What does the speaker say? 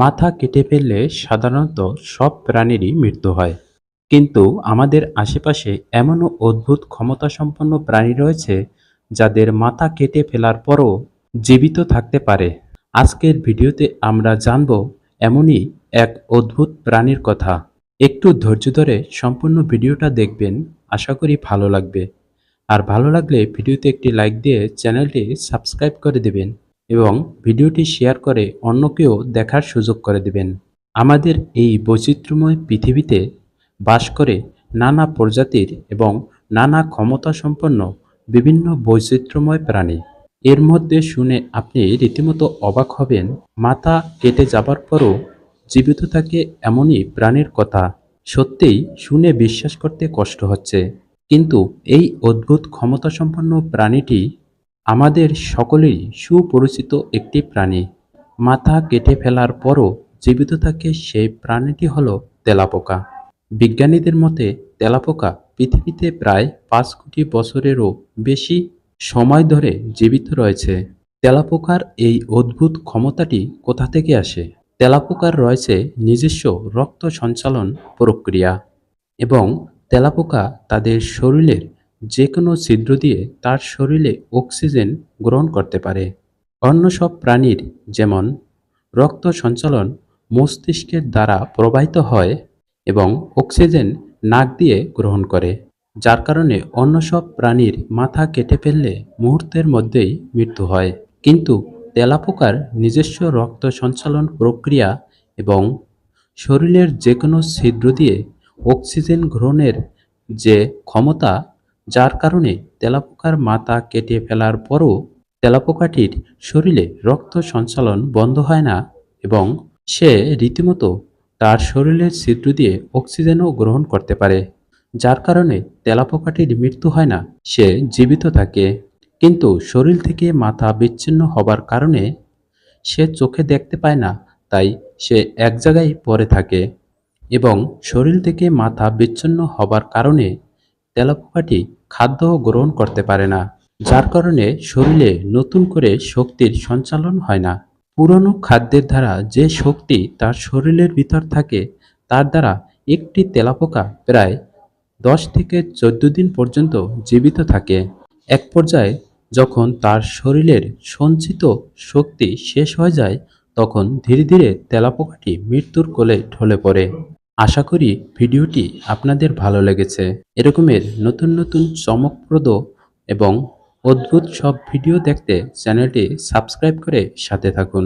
মাথা কেটে ফেললে সাধারণত সব প্রাণীরই মৃত্যু হয়। কিন্তু আমাদের আশেপাশে এমনও অদ্ভুত ক্ষমতাসম্পন্ন প্রাণী রয়েছে যাদের মাথা কেটে ফেলার পরও জীবিত থাকতে পারে। আজকের ভিডিওতে আমরা জানব এমনই এক অদ্ভুত প্রাণীর কথা। একটু ধৈর্য ধরে সম্পূর্ণ ভিডিওটা দেখবেন, আশা করি ভালো লাগবে। আর ভালো লাগলে ভিডিওতে একটি লাইক দিয়ে চ্যানেলটি সাবস্ক্রাইব করে দেবেন। এবং ভিডিওটি শেয়ার করে অন্যকেও দেখার সুযোগ করে দেবেন। আমাদের এই বৈচিত্র্যময় পৃথিবীতে বাস করে নানা প্রজাতির এবং নানা ক্ষমতা সম্পন্ন বিভিন্ন বৈচিত্র্যময় প্রাণী। এর মধ্যে শুনে আপনি রীতিমতো অবাক হবেন, মাথা কেটে যাবার পরও জীবিত থাকে এমনই প্রাণীর কথা। সত্যিই শুনে বিশ্বাস করতে কষ্ট হচ্ছে। কিন্তু এই অদ্ভুত ক্ষমতাসম্পন্ন প্রাণীটি আমাদের সকলেরই সুপরিচিত একটি প্রাণী। মাথা কেটে ফেলার পরও জীবিত থাকে সেই প্রাণীটি হল তেলাপোকা। বিজ্ঞানীদের মতে, তেলাপোকা পৃথিবীতে প্রায় পাঁচ কোটি বছরেরও বেশি সময় ধরে জীবিত রয়েছে। তেলাপোকার এই অদ্ভুত ক্ষমতাটি কোথা থেকে আসে? তেলাপোকার রয়েছে নিজস্ব রক্ত সঞ্চালন প্রক্রিয়া এবং তেলাপোকা তাদের শরীরের যে কোনো ছিদ্র দিয়ে তার শরীরে অক্সিজেন গ্রহণ করতে পারে। অন্য সব প্রাণীর যেমন রক্ত সঞ্চালন মস্তিষ্কের দ্বারা প্রবাহিত হয় এবং অক্সিজেন নাক দিয়ে গ্রহণ করে, যার কারণে অন্য সব প্রাণীর মাথা কেটে ফেললে মুহূর্তের মধ্যেই মৃত্যু হয়। কিন্তু তেলাপোকার নিজস্ব রক্ত সঞ্চালন প্রক্রিয়া এবং শরীরের যে কোনো ছিদ্র দিয়ে অক্সিজেন গ্রহণের যে ক্ষমতা যার কারণে তেলাপোকার মাথা কেটে ফেলার পরও তেলাপোকাটির শরীরে রক্ত সঞ্চালন বন্ধ হয় না এবং সে রীতিমতো তার শরীরের ছিদ্র দিয়ে অক্সিজেনও গ্রহণ করতে পারে, যার কারণে তেলাপোকাটির মৃত্যু হয় না, সে জীবিত থাকে। কিন্তু শরীর থেকে মাথা বিচ্ছিন্ন হবার কারণে সে চোখে দেখতে পায় না, তাই সে এক জায়গায় পড়ে থাকে এবং শরীর থেকে মাথা বিচ্ছিন্ন হবার কারণে তেলাপোকাটি খাদ্য গ্রহণ করতে পারে না, যার কারণে শরীরে নতুন করে শক্তির সঞ্চালন হয় না। পুরনো খাদ্যের দ্বারা যে শক্তি তার শরীরের ভিতর থাকে, তার দ্বারা একটি তেলাপোকা প্রায় দশ থেকে চোদ্দ দিন পর্যন্ত জীবিত থাকে। এক পর্যায়ে যখন তার শরীরের সঞ্চিত শক্তি শেষ হয়ে যায়, তখন ধীরে ধীরে তেলাপোকাটি মৃত্যুর কোলে ঢলে পড়ে। আশা করি ভিডিওটি আপনাদের ভালো লেগেছে। এরকমের নতুন নতুন চমকপ্রদ এবং অদ্ভুত সব ভিডিও দেখতে চ্যানেলটি সাবস্ক্রাইব করে সাথে থাকুন।